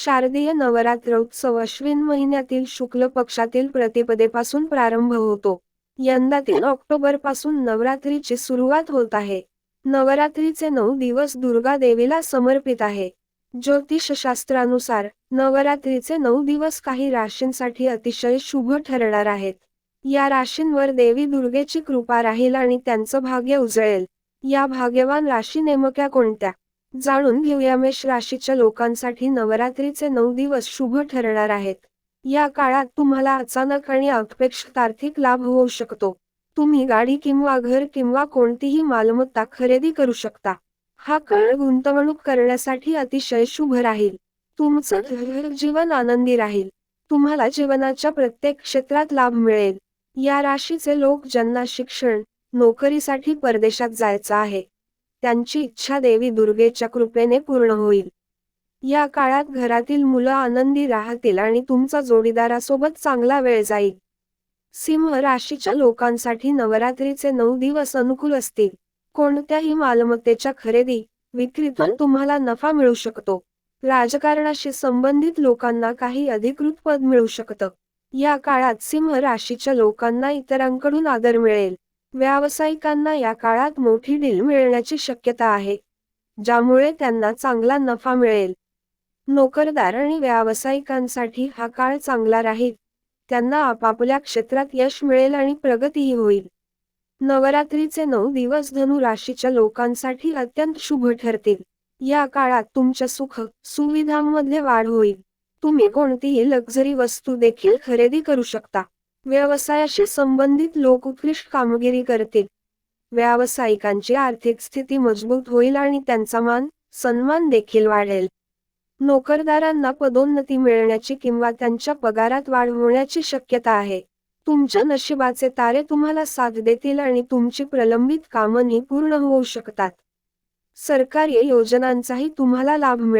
शारदीय नवरात्र उत्सव अश्विन महिन्यातील शुक्ल पक्षातील प्रतिपदेपासून प्रारंभ होतो. यंदातील ऑक्टोबरपासून नवरात्रीची सुरुवात होत आहे. नवरात्रीचे नऊ दिवस दुर्गा देवीला समर्पित आहे. ज्योतिषशास्त्रानुसार नवरात्रीचे नऊ दिवस काही राशींसाठी अतिशय शुभ ठरणार आहेत. या राशींवर देवी दुर्गेची कृपा राहील आणि त्यांचं भाग्य उजळेल. या भाग्यवान राशी नेमक्या कोणत्या? जाणून घेऊया मेष राशीच्या लोकांसाठी नवरात्रीचे नऊ दिवस शुभ ठरणार आहेत. या काळात तुम्हाला अचानक आणि अपेक्षित आर्थिक लाभ होऊ शकतो. तुम्ही गाडी किंवा घर किंवा कोणतीही मालमत्ता खरेदी करू शकता. हा काळ गुंतवणूक करण्यासाठी अतिशय शुभ राहील. तुमचं जीवन आनंदी राहील. तुम्हाला जीवनाच्या प्रत्येक क्षेत्रात लाभ मिळेल. या राशीचे लोक ज्यांना शिक्षण नोकरीसाठी परदेशात जायचं आहे त्यांची इच्छा देवी दुर्गेच्या कृपेने पूर्ण होईल. या काळात घरातील मुलं आनंदी राहतील आणि तुमचा जोडीदारासोबत चांगला वेळ जाईल. सिंह राशीच्या लोकांसाठी नवरात्रीचे नऊ दिवस अनुकूल असतील. कोणत्याही मालमत्तेच्या खरेदी विक्रीतून तुम्हाला नफा मिळू शकतो. राजकारणाशी संबंधित लोकांना काही अधिकृत पद मिळू शकतं. या काळात सिंह राशीच्या लोकांना इतरांकडून आदर मिळेल. व्यावसायिकांना या काळात मोठी डील मिळण्याची शक्यता आहे ज्यामुळे त्यांना चांगला नफा मिळेल. नोकरदार आणि व्यावसायिकांसाठी हा काळ चांगला राहील त्यांना आपापल्या क्षेत्रात यश मिळेल आणि प्रगतीही होईल. नवरात्रीचे नऊ दिवस धनु राशीच्या लोकांसाठी अत्यंत शुभ ठरतील. या काळात तुमच्या सुख सुविधांमध्ये वाढ होईल. तुम्ही कोणतीही लक्झरी वस्तू देखील खरेदी करू शकता. व्यवसायाशी संबंधित लोक उत्कृष्ट कामगिरी करतील. व्यावसायिकांची आर्थिक स्थिती मजबूत होईल आणि त्यांचा मान सन्मान देखील वाढेल. नोकरदारांना पदोन्नती मिळण्याची किंवा त्यांच्या पगारात वाढ होण्याची शक्यता आहे. तुमच्या नशिबाचे तारे तुम्हाला साथ देतील आणि तुमची प्रलंबित कामंही पूर्ण होऊ शकतात. सरकारी योजनांचाही तुम्हाला लाभ मिळेल.